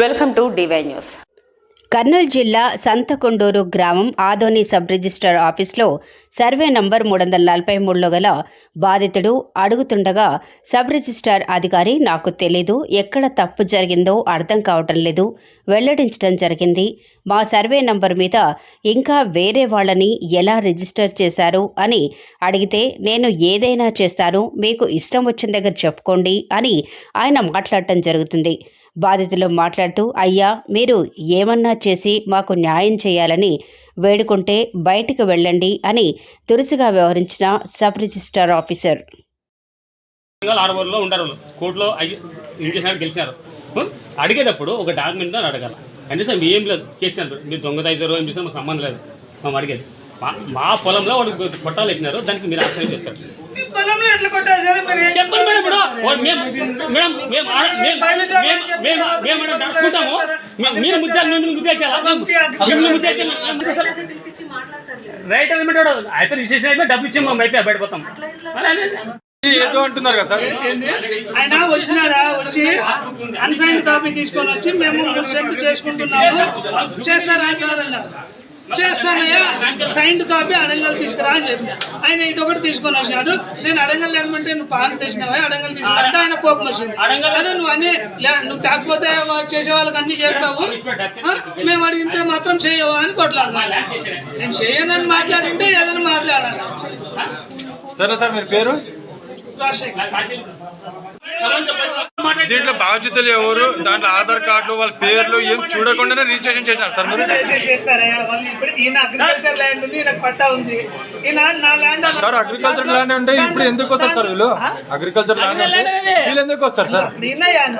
Welcome to DY news. Kurnool జిల్లా సంతకొండూరు గ్రామం Adoni sub register ఆఫీస్లో సర్వే నంబర్ మూడు వందల నలభై మూడులో గల బాధితుడు అడుగుతుండగా సబ్ రిజిస్టార్ అధికారి నాకు తెలీదు ఎక్కడ తప్పు జరిగిందో అర్థం కావటం లేదు వెల్లడించడం జరిగింది. మా సర్వే నంబర్ మీద ఇంకా వేరే వాళ్ళని ఎలా రిజిస్టర్ చేశారు అని అడిగితే నేను ఏదైనా చేస్తాను మీకు ఇష్టం వచ్చిన దగ్గర చెప్పుకోండి అని ఆయన మాట్లాడటం జరుగుతుంది. బాధితులు మాట్లాడుతూ అయ్యా మీరు ఏమన్నా చేసి మాకు న్యాయం చేయాలని వేడుకుంటే బయటకు వెళ్ళండి అని తురుసుగా వ్యవహరించిన సబ్ రిజిస్టార్ ఆఫీసర్. బెంగాల్ ఉండరు కోర్టులో గెలిచినారు. అడిగేటప్పుడు ఒక డాక్యుమెంట్ అడగాల. అంటే సార్ మీ ఏం లేదు. చేసినారు. మీరు దొంగ ఏం చేసినా మాకు సంబంధం లేదు. మేము అడిగేది. మా మా పొలంలో వాళ్ళు కొట్టాలు వేసినారు. దానికి మీరు ఆశ్రయం చెప్తారు పొలంలో ఎట్లా కొట్టేశారు మీరు చెప్పండి మేడం ఇప్పుడు వాళ్ళు మేము మేడం మేము ఆడ- మేము- మేము- మేము మేము మేడం నడుచుకుంటాము. మీ- మీరు ముద్దాలు మేము ముద్ద మేము ముద్ద రైట్ అనమాట అయితే రిజిస్ట్రేషన్ అయితే డబ్బు ఇచ్చాము మేము అయితే బయటపోతాం ఏదో అంటున్నారు కదా సార్? ఆయన వచ్చినాడా వచ్చి అన్సైన్ కాపీ తీసుకొని వచ్చి మేము సెట్లు చేసుకుంటున్నాము. చేస్తారా సార్ అన్నారు. చేస్తానయ్యా. సైన్డ్ కాపీ అడంగల్ తీసుకురా అని చెప్పిన. ఆయన ఇది ఒకటి తీసుకొని వచ్చినాడు. నేను అడంగల్ లేకపోతే నువ్వు పాన్ తెచ్చినావా? అడంగల్ తీసుకురా ఆయన కోపం వచ్చింది. అదే నువ్వు అన్ని నువ్వు కాకపోతే చేసే వాళ్ళకి అన్ని చేస్తావు? మేము అడిగితే మాత్రం చేయవా అని కొట్లాడాలి నేను చేయనని మాట్లాడింటే ఏదైనా మాట్లాడాలి? సరే సార్ మీరు పేరు? రాజశేఖర్. దీంట్లో బాధ్యతలు ఎవరు? దాంట్లో ఆధార్ కార్డులు వాళ్ళ పేర్లు ఏం చూడకుండానే రిజిస్ట్రేషన్ చేసినారు సార్ సార్ అగ్రికల్చర్ ల్యాండ్ ఉంటే ఇప్పుడు ఎందుకు వస్తారు సార్ వీళ్ళు? అగ్రికల్చర్ ల్యాండ్ వీళ్ళు ఎందుకు వస్తారు సార్? ఆయన.